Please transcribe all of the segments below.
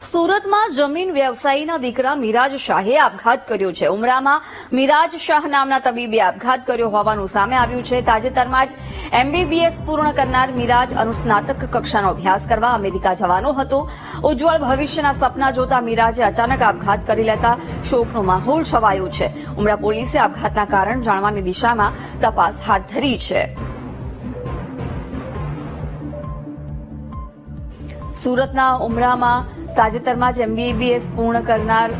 સુરતમાં જમીન વ્યવસાયીના દીકરા મિરાજ શાહે આપઘાત કર્યો છે. ઉમરામાં મિરાજ શાહ નામના તબીબે આપઘાત કર્યો હોવાનું સામે આવ્યું છે. તાજેતરમાં જ એમબીબીએસ પૂર્ણ કરનાર મિરાજ અનુસ્નાતક કક્ષાનો અભ્યાસ કરવા અમેરિકા જવાનો હતો. ઉજ્જવળ ભવિષ્યના સપના જોતા મિરાજે અચાનક આપઘાત કરી લેતા શોકનો માહોલ છવાયો છે. ઉમરા પોલીસે આપઘાતના કારણ જાણવાની દિશામાં તપાસ હાથ ધરી છે. સુરતના ઉમરામાં તાજેતરમાં જ એમબીબીએસ પૂર્ણ કરનાર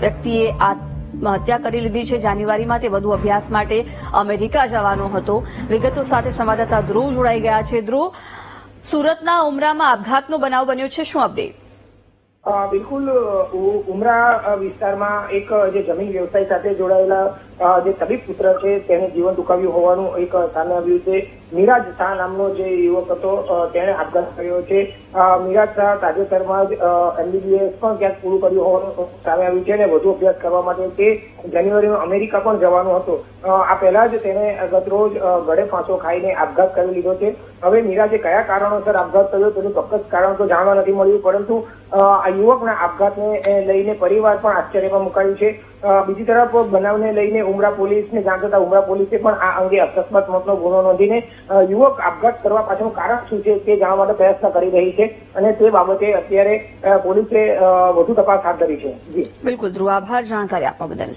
વ્યક્તિએ આત્મહત્યા કરી લીધી છે. જાન્યુઆરીમાં તે વધુ અભ્યાસ માટે અમેરિકા જવાનો હતો. વિગતો સાથે સંવાદદાતા ધ્રુવ જોડાઈ ગયા છે. ધ્રુવ, સુરતના ઉમરામાં આપઘાતનો બનાવ બન્યો છે. શું અપડેટ બિલકુલ ઉમરા વિસ્તારમાં એક જે જમીન વ્યવસાય સાથે જોડાયેલા જે તબીબ પુત્ર છે, તેને જીવન ટૂંકાવ્યું હોવાનું એક સામે આવ્યું છે. મિરાજ શાહ નામનો જે યુવક હતો તેણે આપઘાત કર્યો છે. મિરાજ શાહ તાજેતરમાં જ એમબીબીએસ પણ ક્યાંક પૂરું કર્યું હોવાનું સામે આવ્યું છે અને વધુ અભ્યાસ કરવા માટે તે જાન્યુઆરીમાં અમેરિકા પણ જવાનો હતો. આ પહેલા જ તેણે ગતરોજ ગળે ફાંસો ખાઈને આપઘાત કરી લીધો છે. હવે મિરાજે કયા કારણોસર આપઘાત કર્યો તેનું ચોક્કસ કારણ તો જાણવા નથી મળ્યું, પરંતુ આ યુવકના આપઘાતને લઈને પરિવાર પણ આશ્ચર્યમાં મુકાયું છે. બીજી તરફ બનાવને લઈને ઉમરા પોલીસને જાણ થતા ઉમરા પોલીસે પણ આ અંગે અકસ્માત મોતનો ગુનો નોંધીને યુવક આપઘાત કરવા પાછળનું કારણ શું છે તે જાણવા માટે પ્રયત્ન કરી રહી છે અને તે બાબતે અત્યારે પોલીસે વધુ તપાસ હાથ ધરી છે. બિલકુલ, ધ્રુવ, આભાર, જાણકારી આપવા બદલ.